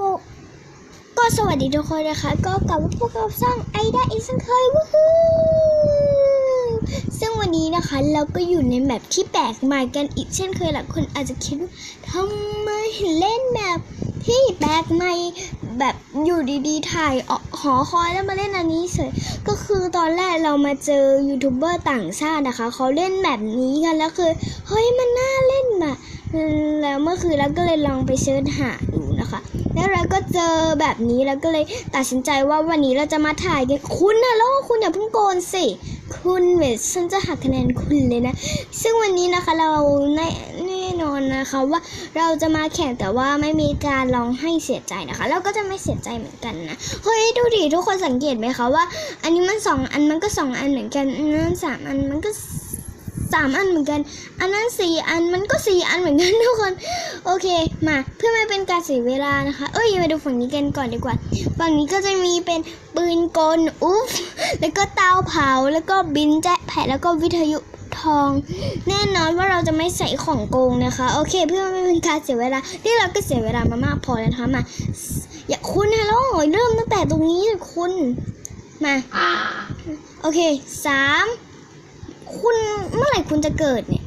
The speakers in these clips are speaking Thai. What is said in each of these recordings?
วก็สวัสดีทุกคนนะคะ ก็กลับมาพบกับช่องไอดาอีกเช่นเคยวู้ฮู้ซึ่งวันนี้นะคะเราก็อยู่ในแมปที่แปลกใหม่กันอีกเช่นเคยหลายคนอาจจะคิดว่าทำไมเล่นแมปที่แปลกใหม่แบบอยู่ดีๆ ถ่ายออหอคอยแล้วมาเล่นอันนี้เฉยก็คือตอนแรกเรามาเจอยูทูบเบอร์ต่างชาตินะคะเขาเล่นแบบนี้กันแล้วคือเฮ้ยมันน่าเล่นแบบแล้วเมื่อคืนเราก็เลยลองไปเสิร์ชหาดู คะแล้วเราก็เจอแบบนี้แล้วก็เลยตัดสินใจว่าวันนี้เราจะมาถ่ายกันคุณนะแล้วคุณอย่าเพิ่งโกนสิ คุณเวทฉันจะหักคะแนนคุณเลยนะ ซึ่งวันนี้นะคะเราแน่แน่นอนนะคะว่าเราจะมาแข่งแต่ว่าไม่มีการร้องให้เสียใจนะคะ เราก็จะไม่เสียใจเหมือนกันนะเฮ้ยดูดิทุกคนสังเกตไหมคะว่า อันนี้มันสองอันมันก็สองอันเหมือนกันอันนั้นสามอันมันก็ สามอันเหมือนกัน อันนั้นสี่อันมันก็สี่อันเหมือนกันทุกคน โอเค มาเพื่อไม่เป็นการเสียเวลานะคะ เอ้ยมาดูฝั่งนี้กันก่อนดีกว่า ฝั่งนี้ก็จะมีเป็นปืนกลอุ๊บแล้วก็เตาเผาแล้วก็บินแจ๊ะแผะแล้วก็วิทยุทอง แน่นอนว่าเราจะไม่ใส่ของโกงนะคะ โอเค เพื่อไม่เป็นการเสียเวลาที่เราก็เสียเวลามามากพอแล้วนะคะมาอย่าคุณนะแล้วเริ่มตั้งแต่ตรงนี้เลยคุณมา โอเคสาม คุณเมื่อไหร่คุณจะเกิดเนี่ย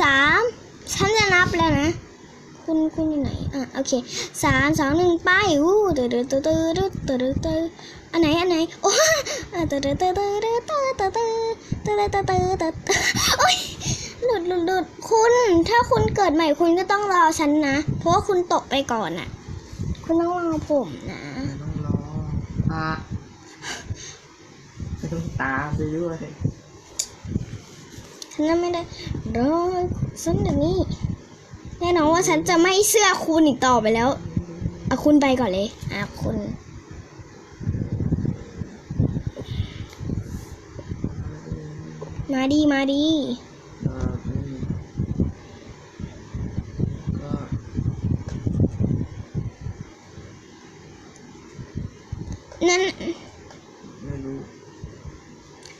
สามฉันจะนับแล้วนะ คุณคุณอยู่ไหน อะโอเคสามสองหนึ่งไปอู้ตอเตอเตอเตอเตอเตอเตออันไหนอันไหนโอ้อะตอเตอเตอเตอเตอเตอเตอเตอเตอเตอเตอเตอเตอโอ้ยหลุดหลุดหลุดคุณ ถ้าคุณเกิดใหม่คุณก็ต้องรอฉันนะ เพราะว่าคุณตกไปก่อนน่ะ คุณต้องรอผมนะต้องรออะ ต้องตามไปด้วยฉันจะไม่ได้รอฉันเดี๋ยวนี้แน่นอนว่าฉันจะไม่เชื่อคุณอีกต่อไปแล้วเอาคุณไปก่อนเลยอะคุณมาดีมาดีก็ไม่มีก็นั้น ไม่รู้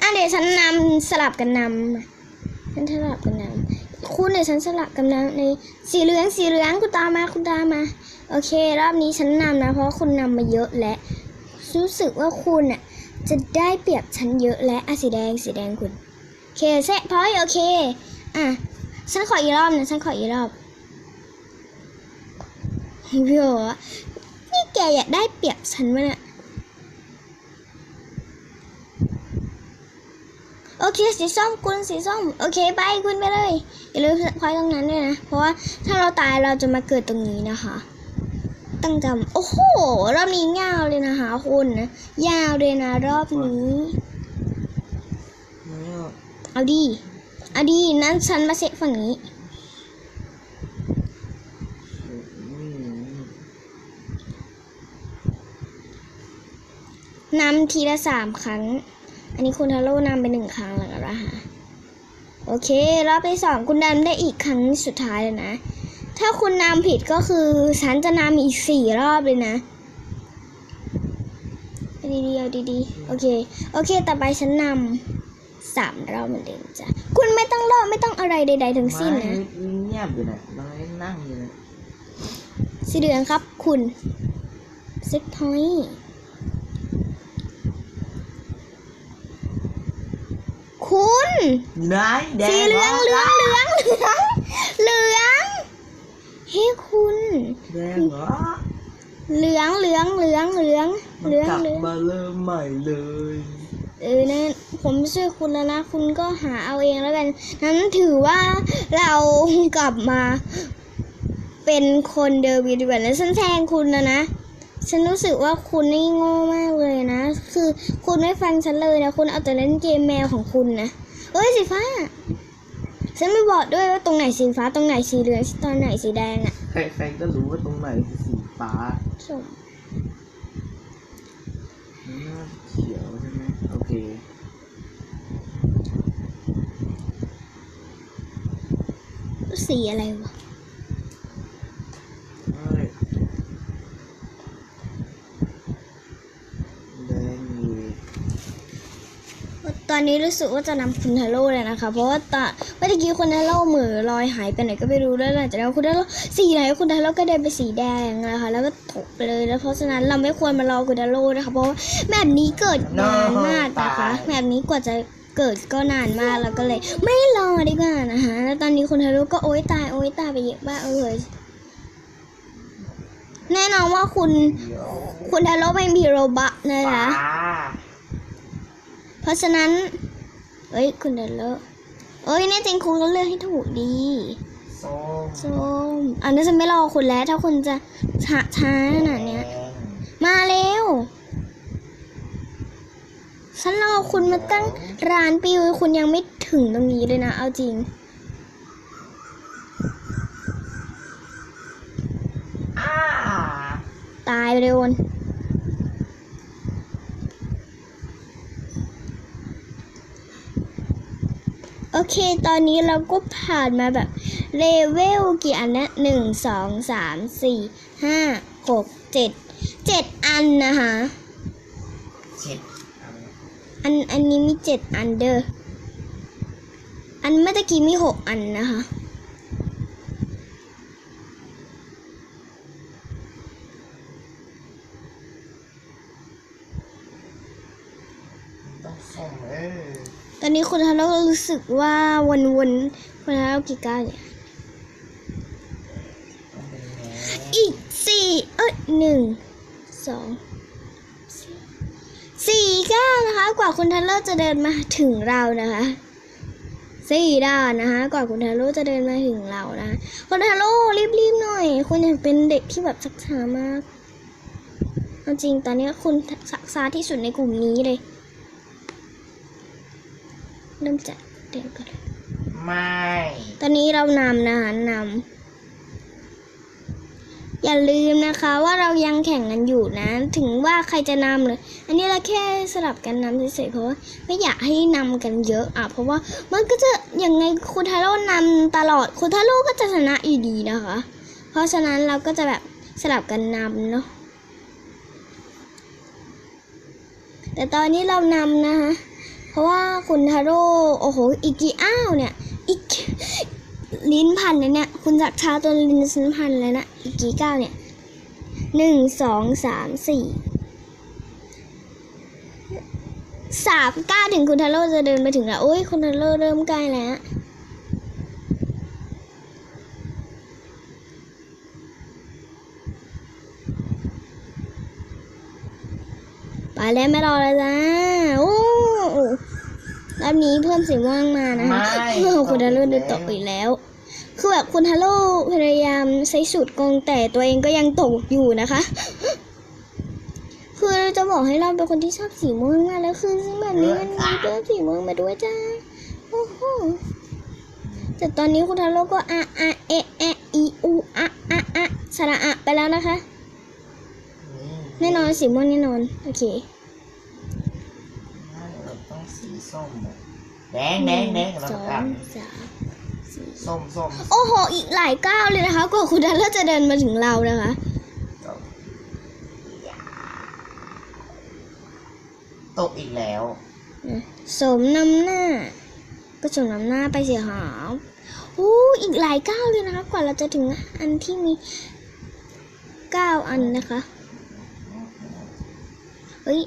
อะเดี๋ยว ฉันนำสลับกันนำฉันสลับกันนำคุณเดี๋ยวฉันสลับกันนำในสีเหลืองสีเหลืองคุณตามมาคุณตามมา โอเค รอบนี้ฉันนำนะเพราะคุณนำมาเยอะและรู้สึกว่าคุณอะจะได้เปรียบฉันเยอะและอะสีแดงสีแดงคุณโอเคเซตพอยโอเคอะฉันขออีกรอบนะฉันขออีกรอบพี่บอกว่านี่แกอยากได้เปรียบฉันมั้ยเนี่ย โอ เคสีส้มคุณสีส้มโอเคไปคุณไปเลยอย่าลืมพอยตรงนั้นด้วยนะ เพราะว่าถ้าเราตายเราจะมาเกิดตรงนี้นะคะ ตั้งจำโอ้โหรอบนี้ยาวเลยนะคะคุณนะยาวเลยนะรอบนี้เอาดีเอาดีนั้นฉันมาเซตฝั่งนี้นำทีละสามครั้ง อันนี้คุณทาโร่นำไปหนึ่งครั้งแล้วนะคะโอเครอบที่สองคุณนำได้อีกครั้งสุดท้ายเลยนะ ถ้าคุณนำผิดก็คือฉันจะนำอีกสี่รอบเลยนะเอาดีๆเอาดีๆโอเค โอเค ต่อไปฉันนำสามรอบเหมือนเดิมจ้ะ คุณไม่ต้องรอบไม่ต้องอะไรใด ๆ ทั้งสิ้นนะไม่เงียบอยู่นะน้อยนั่งอยู่นะสีเหลืองครับคุณเซ็กพอยต์ คุณไหนแดงสีเหลืองเหลืองเหลืองเหลืองเหลืองเฮ้ยคุณแดงเหรอเหลืองเหลืองเหลืองเหลืองมันเหลืองกลับเหลืองมาเริ่มใหม่เลยเออนะผมช่วยคุณแล้วนะ คุณก็หาเอาเองแล้วกันนั้นถือว่าเรากลับมา เป็นคนเดิมดีกว่านะฉันแทงคุณนะนะ ฉันรู้สึกว่าคุณนี่โง่มากเลยนะ คือคุณไม่ฟังฉันเลยนะ คุณเอาแต่เล่นเกมแมวของคุณนะเอ้ยสีฟ้า ฉันไม่บอกด้วยว่าตรงไหนสีฟ้าตรงไหนสีเหลืองตอนไหนสีแดงอะใครๆก็รู้ว่าตรงไหนคือสีฟ้าส้มนี่น่าเขียวใช่ไหมโอเค สีอะไรวะ เอ้ยแดง อยู่ตอนนี้รู้สึกว่าจะนำคุณทาโร่เลยนะคะ เพราะว่าตอนเมื่อกี้คุณทาโร่เหมือลอยหายไปไหนก็ไม่รู้แล้วหลังจากนั้นคุณทาโร่สีไหนคุณทาโร่ก็เดินไปสีแดงนะคะ แล้วก็ตกไปเลยแล้วเพราะฉะนั้นเราไม่ควรมารอคุณทาโร่นะคะ เพราะว่าแบบนี้เกิดนานมากนะคะแบบนี้กว่าจะเกิดก็นานมากแล้วก็เลย ไม่รอดีกว่านะคะแล้วตอนนี้คุณทาโร่ก็โอ๊ยตายโอ๊ยตายไปเยอะมากเลยแน่นอนว่าคุณเดี๋ยวคุณทาโร่เป็นพีโรบะนะคะปลา เพราะฉะนั้น เอ้ย คุณเดนเลอร์เอ้ยแน่จริงคุณก็เลือกให้ถูกดีส้มส้มอันนี้ฉันไม่รอคุณแล้ว ถ้าคุณจะช้าช้าขนาดเนี้ยแดงมาเร็ว ฉันรอคุณมาตั้งร้านปิวคุณยังไม่ถึงตรงนี้เลยนะ เอาจริงอ่าตายไปเลยวน เค ตอนนี้เราก็ผ่านมาแบบเลเวลกี่อันนะหนึ่งสองสามสี่ห้าหกเจ็ดเจ็ดอันนะคะเช็ดอันอันนี้มีเจ็ดอันเด้ออันเมื่อตะกี้มีหกอันนะคะ ต้องส้มเออ ต อนนี้คุณทาโร่รู้สึกว่าวนวนๆคุณทาโร่กี่ก้าวเนี่ย อีกสี่เอ้ยหนึ่งสองสี่ก้าวนะคะ กว่าคุณทันเลอร์จะเดินมาถึงเรานะคะสี่ด้านนะคะกว่าคุณทาโร่จะเดินมาถึงเรานะคุณทาโร่รีบๆหน่อย คุณอยากเป็นเด็กที่แบบชักช้ามากเอาจริงตอนนี้คุณสักช้าที่สุดในกลุ่มนี้เลย เริ่มจากเดินก่อนไม่ ตอนนี้เรานำนะคะนำอย่าลืมนะคะว่าเรายังแข่งกันอยู่นะ ถึงว่าใครจะนำเลย อันนี้เราแค่สลับกันนำเฉยๆเพราะว่าไม่อยากให้นำกันเยอะอะเพราะว่ามันก็จะยังไงคุณทาโร่นำตลอดคุณทาโร่ก็จะชนะอยู่ดีนะคะ เพราะฉะนั้นเราก็จะแบบสลับกันนำเนาะแต่ตอนนี้เรานำนะคะเพ ราะว่าคุณทาโร่โอ้โหอีกกี่อ้าวเนี่ยอีกลิ้นพันเลยเนี่ยคุณจักชาตัวลิ้นฉันพันเลยนะอีกกี่ก้าวเนี่ยหนึ่งสองสามสี่สามก้าวถึงคุณทาโร่จะเดินไปถึงแล้วโอ้ยคุณทาโร่เริ่มใกล้แล้วไปแล้วไม่รอแล้วจ้าโอ้ รอบนี้เพิ่มสีม่วงมานะคะไม่โอ้โหคุณทาโร่เดินตกอีกแล้ว คือแบบคุณทาโร่พยายามใช้สูตรโกงแต่ตัวเองก็ยังตกอยู่นะคะ คือจะบอกให้เราเป็นคนที่ชอบสีม่วงมากแล้วคือซึ่งแบบนี้มันมีตัวสีม่วงมาด้วยจ้าโอ้โหแต่ตอนนี้คุณทาโร่ก็อะอะเอะแอะอีอูอะอะอะสระอะไปแล้วนะคะ แน่นอนสีม่วงแน่นอน โอเค เราต้อง สีส้มอะแดงแดงแดงเราสอกลังบสามสี่ส้มส้มโอ้โห อีกหลายก้าวเลยนะคะกว่าคุณทาโร่จะเดินมาถึงเรานะคะ ตกอีกแล้ว สมนำหน้า ก็สมนำหน้าไปเสียหาวโอ้อีกหลายก้าวเลยนะคะ กว่าเราจะถึงอันที่มีเก้าอันนะคะเฮ้ย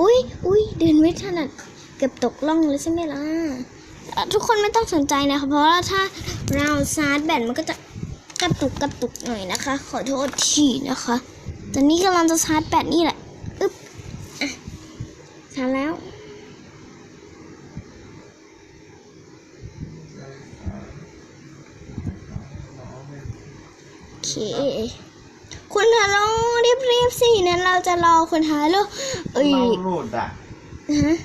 อุ้ยอุ้ยเดินไม่ถนัด เกือบตกล่องเลยใช่ไหมล่ะอะทุกคนไม่ต้องสนใจนะคะ เพราะว่าถ้าเราชาร์จแบตมันก็จะกระตุกกระตุกหน่อยนะคะ ขอโทษทีนะคะตอนนี้กำลังจะชาร์จแบตนี่แหละอึ๊บอะชาร์จแล้วโอเคคุณฮาโร่รีบๆสินั้นเราจะรอคุณฮาโร่เอ้ยเราหลุดอะฮะ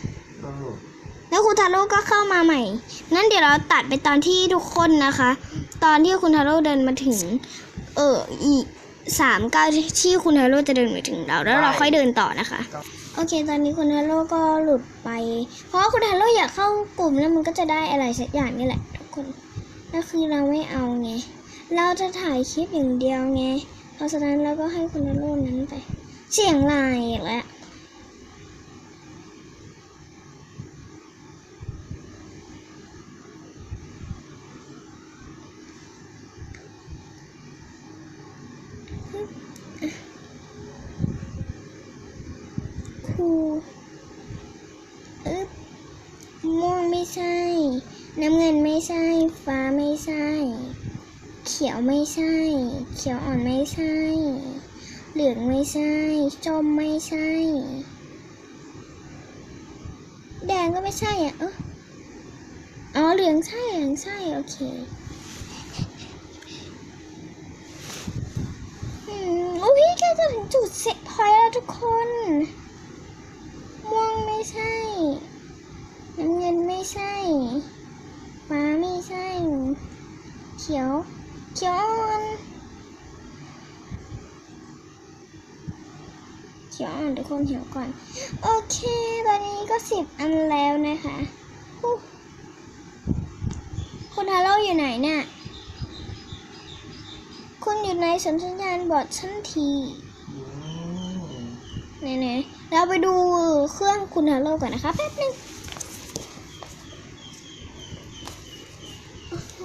เราหลุด แล้ว คุณทาโร่ก็เข้ามาใหม่งั้นเดี๋ยวเราตัดไปตอนที่ทุกคนนะคะ ตอนที่คุณทาโร่เดินมาถึง เอออีกสามก้าวที่คุณทาโร่จะเดินมาถึงเราแล้วเราค่อยเดินต่อนะคะ โอเค ตอนนี้คุณทาโร่ก็หลุดไป เพราะว่าคุณทาโร่อยากเข้ากลุ่มแล้วมันก็จะได้อะไรสักอย่างนี่แหละทุกคนนั่นคือเราไม่เอาไง เราจะถ่ายคลิปอย่างเดียวไง เพราะฉะนั้นเราก็ให้คุณทาโร่นั้นไป เสียงลายอีกแล้ว บอะคูอึบม่วงไม่ ใช่ น้ำเงินไม่ใช่ ฟ้าไม่ใช่ เขียวไม่ใช่ เขียวอ่อนไม่ใช่ เหลืองไม่ใช่ส้มไม่ใช่ แดงก็ไม่ใช่อะเอออ๋อเหลืองใช่เหลืองใช่โอเคอืมโอ้ยแค่จะถึงจุดเซ็ตพอยต์แล้วทุกคน ม่วงไม่ใช่ น้ำเงินไม่ใช่ฟ้าไม่ใช่ เขียว เขียวอ่อนเขียวอ่อนทุกคนเขียวก่อน โอเค ตอนนี้ก็สิบอันแล้วนะคะฮู้คุณฮาโลอยู่ไหนเนี่ย คุณอยู่ในสัญญาณบอดชั้นทีอืมไหนๆเราไปดูเครื่องคุณฮาโลก่อนนะคะแป๊บนึงโอ้โห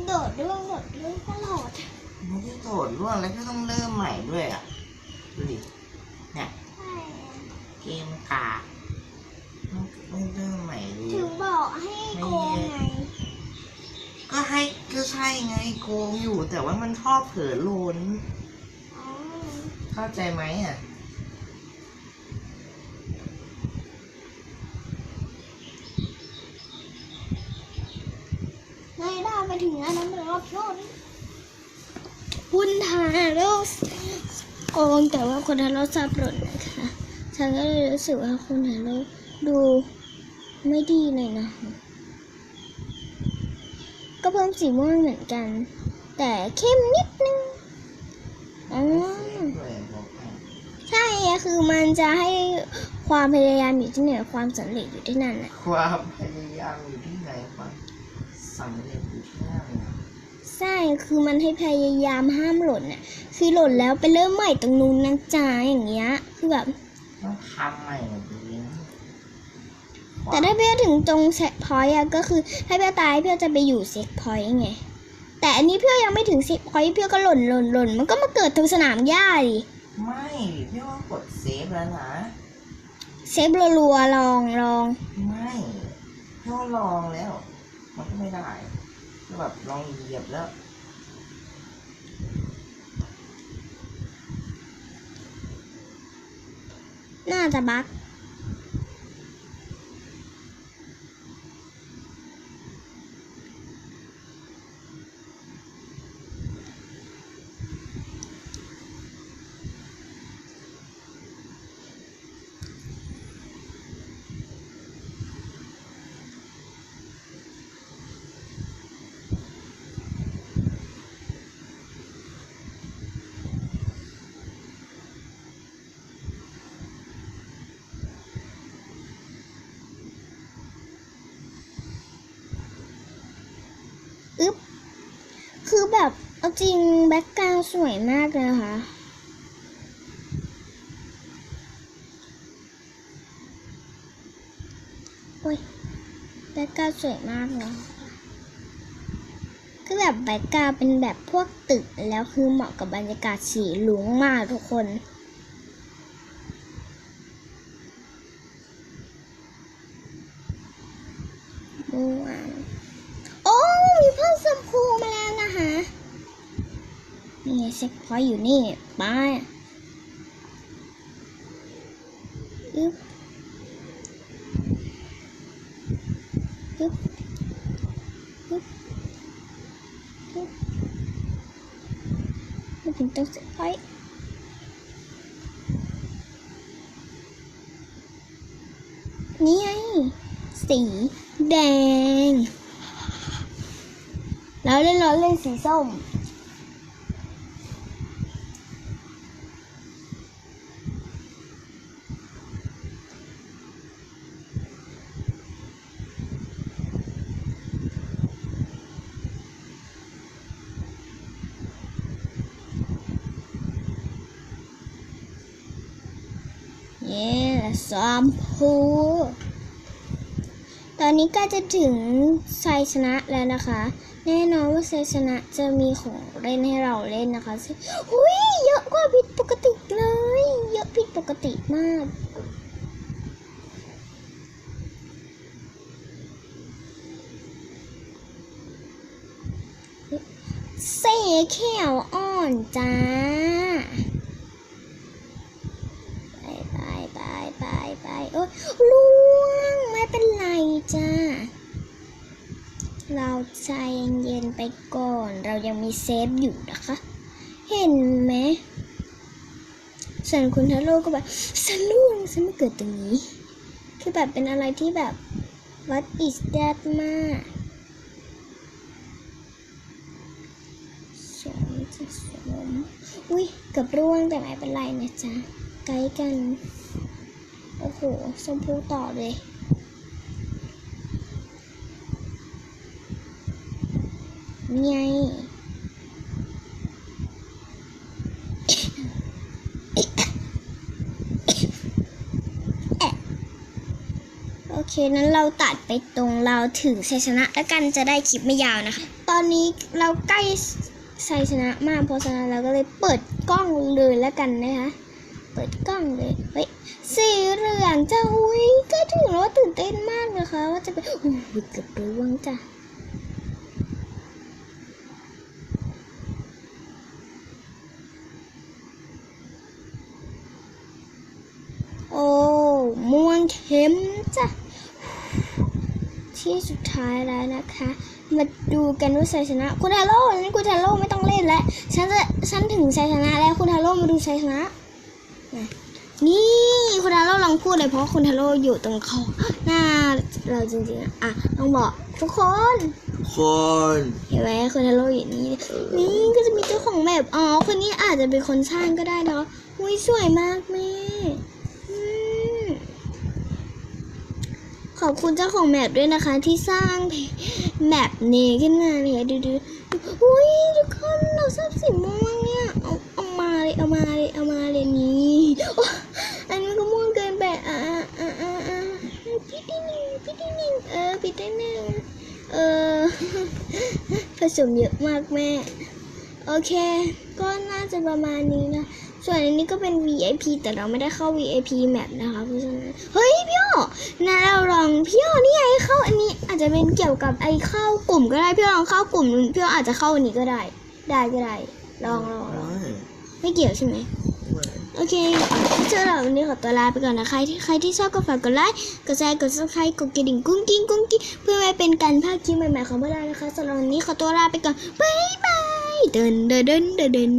โดดเรื่องโดดเรื่องตลอดไม่ได้โดดร่วงแล้วก็ต้องเริ่มใหม่ด้วยอะดูดิเนี่ยเกมกากไม่ไม่เริ่มใหม่เลถึยงบอกให้โกงไง ก็ให้ก็ใช่ไงโกงอยู่แต่ว่ามันชอบเผลอโลนอ๋อเข้าใจไหมอะ ไง ได้ไปถึงอันนั้นเป็นรอบโลกนี่คุณฮาโลโกงแต่ว่าคุณฮาโลสับหล่น นะคะ ฉันก็เลยรู้สึกว่าคุณฮาโลดูไม่ดีเลยนะ ก็เพิ่มสีม่วงเหมือนกัน แต่เข้มนิดนึงอ๋อใช่อะคือมันจะให้ความพยายามอยู่ที่ไหน ความสำเร็จอยู่ที่นั่นแหละความพยายามอยู่ที่ไหนความสำเร็จ ใช่คือมันให้พยายามห้ามหล่นน่ะ คือหล่นแล้วไปเริ่มใหม่ตรงนู้นนะจ๊ะอย่างเงี้ย คือแบบ ต้องทำใหม่หมดเลยนะแต่ถ้าเพี่ถึงตรงเซ็ตพอยต์อะก็คือถ้าเพี่ตายเพี่จะไปอยู่เซ็ตพอยต์ไง แต่อันนี้เพี่ยังไม่ถึงเซ็ตพอยต์เพี่ก็หล่นหล่นหล่นมันก็มาเกิดตรงสนามหญ้าดิไม่พี่ว่ากดเซฟแล้วนะเซฟรัวๆลองลองไม่พี่ว่าลองแล้ว มันก็ไม่ได้ ก็แบบลองเหยียบแล้วน่าจะบั๊ก แบบเอาจริงแบ็กกราวสวยมากเลยนะคะโอ้ยแบ็กกราวสวยมากเลยคือแบบแบ็กกราวเป็นแบบพวกตึกแล้วคือเหมาะกับบรรยากาศสีหลุงมากทุกคนโอ้มีเพิ่มชมพู มานี่ไงเซ็กพอยต์อยู่นี่ไป้าอึ๊บอึ๊บอึ๊บอึ๊บมาถึงตรงเซ็กพอยต์นี่ไงสีแดง เล่นเราเล่นสีส้ม เย้สามพูตอนนี้ก็จะถึงชัยชนะแล้วนะคะ แน่นอนว่าชัยชนะจะมีของเล่นให้เราเล่นนะคะซึ่งอุ้ยเยอะกว่าผิดปกติเลย เยอะผิดปกติมาก เสเขียวอ่อนจ้า ไปไปไปไปไปโอ้ยล่วงไม่เป็นไรจ้า เราใจเย็นๆไปก่อน เรายังมีเซฟอยู่นะคะ เห็นไหมส่วนคุณทาโร่ก็แบบฉันล่งฉันไม่เกิดตรงนี้ คือแบบเป็นอะไรที่แบบ what is that มากสมจะสมอุ้ยเกับร่วงแต่ไม่เป็นไรนะจ๊ะ ไกด์กัน โอ้โหชมพูต่อเลย นี่ไงโอเคนั้นเราตัดไปตรงเราถึงชัยชนะ แล้วกันจะได้คลิปไม่ยาวนะคะ ตอนนี้เราใกล้ชัยชนะมากเพราะฉะนั้นเราก็เลยเปิดกล้องเลยแล้วกันนะคะเปิดกล้องเลยเฮ้ยสีเหลืองจ้าอุ้ยก็ถือว่าตื่นเต้นมากนะคะ ว่าจะเป็นอุ้ยเกือบร่วงจ้ะ โอ้ม่วงเข้มจ้ะ ที่สุดท้ายแล้วนะคะ มาดูกันว่าชัยชนะ คุณทาโร่นั้นคุณทาโร่ไม่ต้องเล่นแล้วฉันจะฉันถึงชัยชนะแล้วคุณทาโร่มาดูชัยชนะนะนี่คุณทาโร่ลองพูดเลยเพราะคุณทาโร่อยู่ตรงเขาหน้าเราจริงๆอะอะต้องบอกทุกคนคนเห็นไหมคุณทาโร่อยู่นี่นี่ก็จะมีเจ้าของแบบ อ๋อ คนนี้อาจจะเป็นคนสร้างก็ได้เนาะอุ้ยสวยมากแม่อืม ขอบคุณเจ้าของแมปด้วยนะคะ ที่สร้างแมปนี้ขึ้นมาเนี่ยดูดูอุ้ยทุกคนเราชอบสีม่วงเนี่ยเอาเอามาเลยเอามาเลยเอามาเลยนี่อ้อันนี้ก็ม่วงเกินไปอะอะอะอะพี่ที่หนึ่งพี่ที่หนึ่งเออพี่ที่หนึ่งเออผสมเยอะมากแม่ โอเค ก็น่าจะประมาณนี้นะ ส่วนอันนี้ก็เป็น VIP แต่เราไม่ได้เข้า VIP แมปนะคะเพราะฉะนั้นเฮ้ยพี่อ้อนะเราลองพี่อ้อนี่ไงเข้าอันนี้อาจจะเป็นเกี่ยวกับไอ้เข้ากลุ่มก็ได้พี่อ้อลองเข้ากลุ่มพี่อ้ออาจจะเข้าอันนี้ก็ได้ ได้ก็ได้ลองลองลองเว้ยไม่เกี่ยวใช่ไหมเว้ยโอเคเจอเราวันนี้ขอตัวลาไปก่อนนะใครที่ใครที่ชอบก็ฝากกดไลค์ กดแชร์ กดซับสไครต์กดกระดิ่งกุ้งกิ้งกุ้งกิ้งเพื่อไม่เป็นการพลาดคลิปใหม่ๆของพวกเรานะคะสำหรับวันนี้ขอตัวลาไปก่อน บ๊ายบาย เดินเดินเดินเดินเดิน